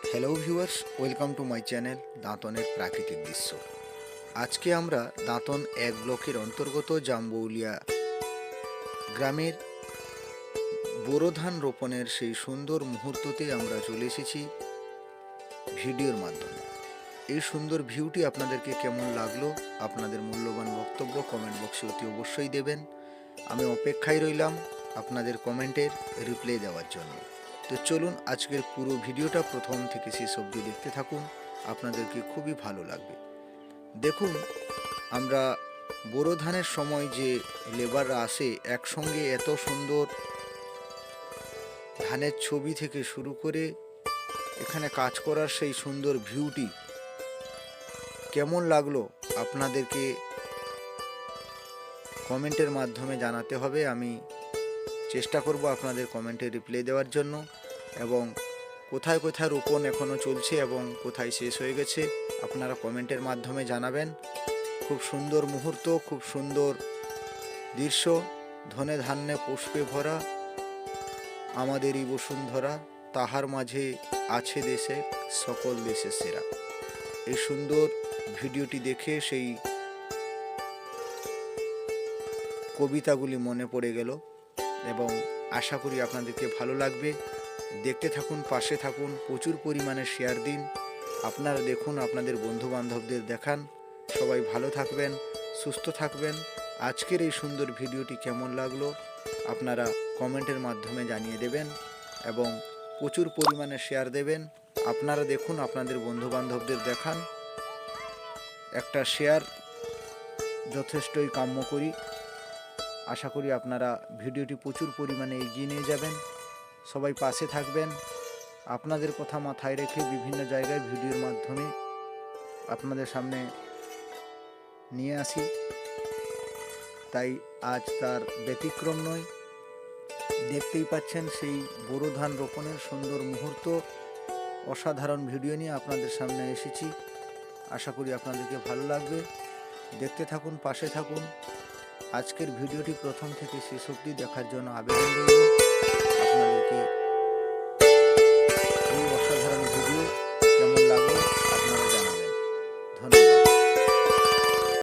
Hello viewers welcome to my channel দাঁতনের প্রাকৃতিক দৃশ্য আজকে আমরা দাঁতন এক ব্লকের অন্তর্গত জাম্বৌলিয়া গ্রামের বোরো ধান রোপণের সেই সুন্দর মুহূর্ততে আমরা চলে এসেছি ভিডিওর মাধ্যমে এই সুন্দর ভিউটি আপনাদেরকে কেমন লাগল আপনাদের মূল্যবান বক্তব্য কমেন্ট বক্সে অতি অবশ্যই দেবেন আমি অপেক্ষায় রইলাম আপনাদের কমেন্টের রিপ্লাই দেওয়ার জন্য তো চলুন আজকের পুরো ভিডিওটা প্রথম থেকে শেষ অবধি দেখতে থাকুন, আপনাদেরকে খুবই ভালো লাগবে। দেখুন, আমরা বোরো ধানের সময় যে লেবাররা আসে, একসঙ্গে এত সুন্দর ধানের ছবি থেকে শুরু করে এখানে কাজ করার সেই সুন্দর ভিউটি কেমন লাগল আপনাদেরকে কমেন্টের মাধ্যমে জানাতে হবে। আমি চেষ্টা করব আপনাদের কমেন্টে রিপ্লাই দেওয়ার জন্য। এবং কোথায় কোথায় রোপণ এখনও চলছে এবং কোথায় শেষ হয়ে গেছে, আপনারা কমেন্টের মাধ্যমে জানাবেন। খুব সুন্দর মুহূর্ত, খুব সুন্দর দৃশ্য, ধনে ধান্যে পুষ্পে ভরা, আমাদেরই বসুন্ধরা, তাহার মাঝে আছে দেশে, সকল দেশের সেরা। এই সুন্দর ভিডিওটি দেখে সেই কবিতাগুলি মনে পড়ে গেল এবং আশা করি আপনাদেরকে ভালো লাগবে। দেখতে থাকুন, পাশে থাকুন, প্রচুর পরিমাণে শেয়ার দিন। আপনারা দেখুন, আপনাদের বন্ধু বান্ধবদের দেখান। সবাই ভালো থাকবেন, সুস্থ থাকবেন। আজকের এই সুন্দর ভিডিওটি কেমন লাগল, আপনারা কমেন্টের মাধ্যমে জানিয়ে দেবেন এবং প্রচুর পরিমাণে শেয়ার দেবেন। আপনারা দেখুন, আপনাদের বন্ধু বান্ধবদের দেখান। একটা শেয়ার যথেষ্টই কাম্য করি। আশা করি আপনারা ভিডিওটি প্রচুর পরিমাণে এগিয়ে নিয়ে যাবেন। সবাই পাশে থাকবেন। আপনাদের কথা মাথায় রেখে বিভিন্ন জায়গায় ভিডিওর মাধ্যমে আপনাদের সামনে নিয়ে আসি। তাই আজ তার ব্যতিক্রম নয়। দেখতেই পাচ্ছেন সেই বোরো ধান রোপণের সুন্দর মুহূর্ত। অসাধারণ ভিডিও নিয়ে আপনাদের সামনে এসেছি। আশা করি আপনাদেরকে ভালো লাগবে। দেখতে থাকুন, পাশে থাকুন। আজকের ভিডিওটি প্রথম থেকে শেষ অবধি দেখার জন্য আবেদন রইল।